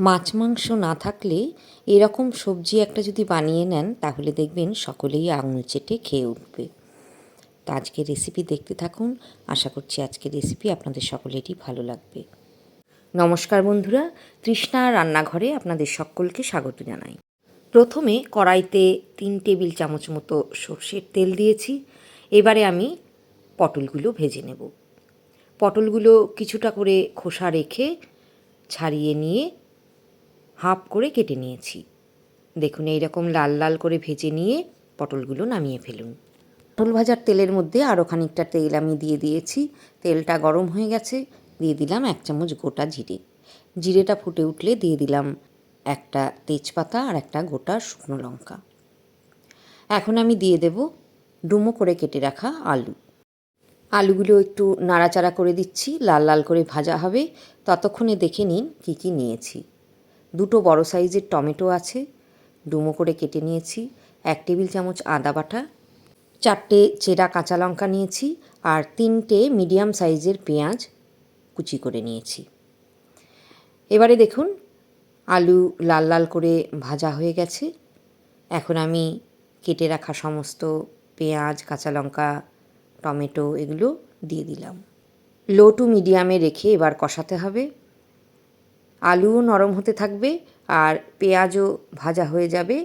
মাছ মাংস না থাকলে এরকম সবজি একটা যদি বানিয়ে নেন, তাহলে দেখবেন সকলেই আঙুল চেটে খেয়ে উঠবে। তো আজকের রেসিপি দেখতে থাকুন। আশা করছি আজকের রেসিপি আপনাদের সকলেরই ভালো লাগবে। নমস্কার বন্ধুরা, তৃষ্ণা রান্নাঘরে আপনাদের সকলকে স্বাগত জানাই। প্রথমে কড়াইতে তিন টেবিল চামচ মতো সর্ষের তেল দিয়েছি। এবারে আমি পটলগুলো ভেজে নেব। পটলগুলো কিছুটা করে খোসা রেখে ছাড়িয়ে নিয়ে হাফ করে কেটে নিয়েছি। দেখুন এই রকম লাল লাল করে ভেজে নিয়ে পটলগুলো নামিয়ে ফেলুন। পটল ভাজার তেলের মধ্যে আরও খানিকটা তেল আমি দিয়ে দিয়েছি। তেলটা গরম হয়ে গেছে, দিয়ে দিলাম এক চামচ গোটা জিরে। জিরেটা ফুটে উঠলে দিয়ে দিলাম একটা তেজপাতা আর একটা গোটা শুকনো লঙ্কা। এখন আমি দিয়ে দেব ডুমো করে কেটে রাখা আলু। আলুগুলো একটু নাড়াচাড়া করে দিচ্ছি, লাল লাল করে ভাজা হবে। ততক্ষণে দেখে নিন কী কী নিয়েছি। দুটো বড় সাইজের টমেটো আছে, ডুমো করে কেটে নিয়েছি, এক টেবিল চামচ আদা বাটা, চারটে চেরা কাঁচা লঙ্কা নিয়েছি আর তিনটে মিডিয়াম সাইজের পেঁয়াজ কুচি করে নিয়েছি। এবারে দেখুন, আলু লাল লাল করে ভাজা হয়ে গেছে। এখন আমি কেটে রাখা সমস্ত পেঁয়াজ, কাঁচা লঙ্কা, টমেটো এগুলো দিয়ে দিলাম। লো টু মিডিয়ামে রেখে এবার কষাতে হবে। আলুও নরম হতে থাকবে আর পেঁয়াজও ভাজা হয়ে যাবে।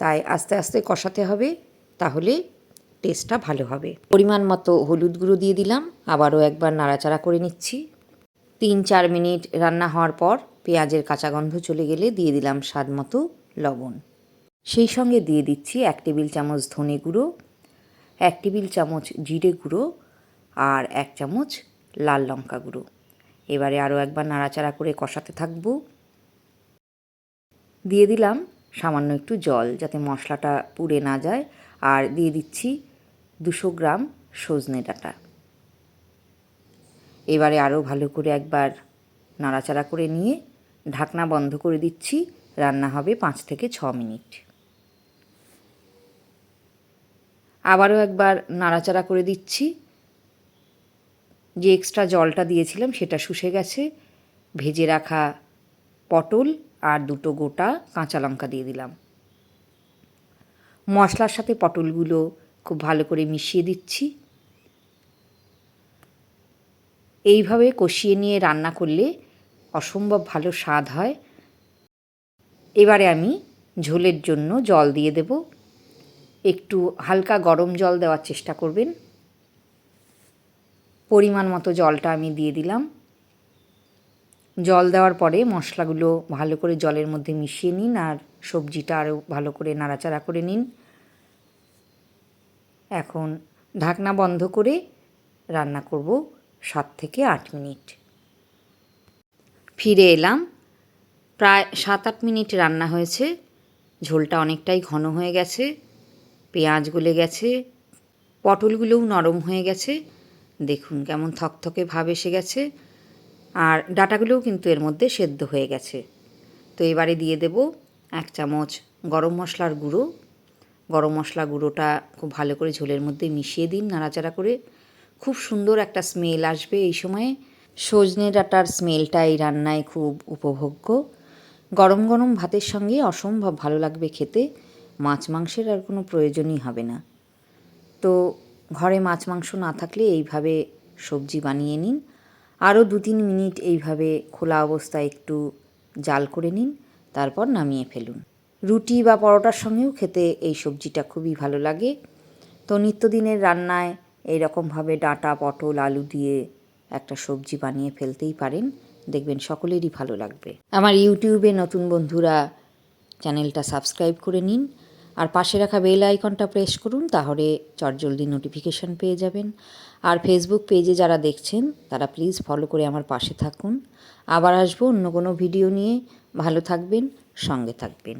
তাই আস্তে আস্তে কষাতে হবে, তাহলে টেস্টটা ভালো হবে। পরিমাণ মতো হলুদ গুঁড়ো দিয়ে দিলাম, আবারও একবার নাড়াচাড়া করে নিচ্ছি। তিন চার মিনিট রান্না হওয়ার পর পেঁয়াজের কাঁচা গন্ধ চলে গেলে দিয়ে দিলাম স্বাদ মতো লবণ। সেই সঙ্গে দিয়ে দিচ্ছি এক টেবিল চামচ ধনে গুঁড়ো, এক টেবিল চামচ জিরে গুঁড়ো আর এক চামচ লাল লঙ্কা গুঁড়ো। এবারে আরও একবার নাড়াচাড়া করে কষাতে থাকব। দিয়ে দিলাম সামান্য একটু জল যাতে মশলাটা পুড়ে না যায়। আর দিয়ে দিচ্ছি দুশো গ্রাম সজনে ডাঁটা। এবারে আরও ভালো করে একবার নাড়াচাড়া করে নিয়ে ঢাকনা বন্ধ করে দিচ্ছি। রান্না হবে পাঁচ থেকে ছ মিনিট। আবারও একবার নাড়াচাড়া করে দিচ্ছি। যে এক্সট্রা জলটা দিয়েছিলাম সেটা শুষে গেছে, ভেজে রাখা পটল আর দুটো গোটা কাঁচা লঙ্কা দিয়ে দিলাম। মশলার সাথে পটলগুলো খুব ভালো করে মিশিয়ে দিচ্ছি। এইভাবে কষিয়ে নিয়ে রান্না করলে অসম্ভব ভালো স্বাদ হয়। এবারে আমি ঝোলের জন্য জল দিয়ে দেব। একটু হালকা গরম জল দেওয়ার চেষ্টা করবেন। পরিমাণ মতো জলটা আমি দিয়ে দিলাম। জল দেওয়ার পরে মশলাগুলো ভালো করে জলের মধ্যে মিশিয়ে নিন আর সবজিটা আরও ভালো করে নাড়াচাড়া করে নিন। এখন ঢাকনা বন্ধ করে রান্না করব সাত থেকে আট মিনিট। ফিরে এলাম। প্রায় সাত আট মিনিট রান্না হয়েছে। ঝোলটা অনেকটাই ঘন হয়ে গেছে। পেঁয়াজ গলে গেছে। পটলগুলোও নরম হয়ে গেছে। দেখুন কেমন থকথকে ভাব এসে গেছে। আর ডাটাগুলোও কিন্তু এর মধ্যে সেদ্ধ হয়ে গেছে। তো এবারে দিয়ে দেব এক চামচ গরম মশলার গুঁড়ো। গরম মশলা গুঁড়োটা খুব ভালো করে ঝোলের মধ্যে মিশিয়ে দিন নাড়াচাড়া করে। খুব সুন্দর একটা স্মেল আসবে এই সময়ে। সজনে ডাটার স্মেলটা এই রান্নায় খুব উপভোগ্য। গরম গরম ভাতের সঙ্গে অসম্ভব ভালো লাগবে খেতে। মাছ মাংসের আর কোনো প্রয়োজনই হবে না। তো ঘরে মাছ, মাংস না থাকলে এইভাবে সবজি বানিয়ে নিন। আরও দু তিন মিনিট এইভাবে খোলা অবস্থায় একটু জাল করে নিন, তারপর নামিয়ে ফেলুন। রুটি বা পরোটার সঙ্গেও খেতে এই সবজিটা খুবই ভালো লাগে। তো নিত্যদিনের রান্নায় এই রকমভাবে ডাঁটা, পটল, আলু দিয়ে একটা সবজি বানিয়ে ফেলতেই পারেন। দেখবেন সকলেরই ভালো লাগবে। আমার ইউটিউবে নতুন বন্ধুরা চ্যানেলটা সাবস্ক্রাইব করে নিন। আর পাশে রাখা বেল আইকনটা প্রেস করুন, তাহলে চটজলদি নোটিফিকেশান পেয়ে যাবেন। আর ফেসবুক পেজে যারা দেখছেন, তারা প্লিজ ফলো করে আমার পাশে থাকুন। আবার আসব অন্য কোনো ভিডিও নিয়ে। ভালো থাকবেন, সঙ্গে থাকবেন।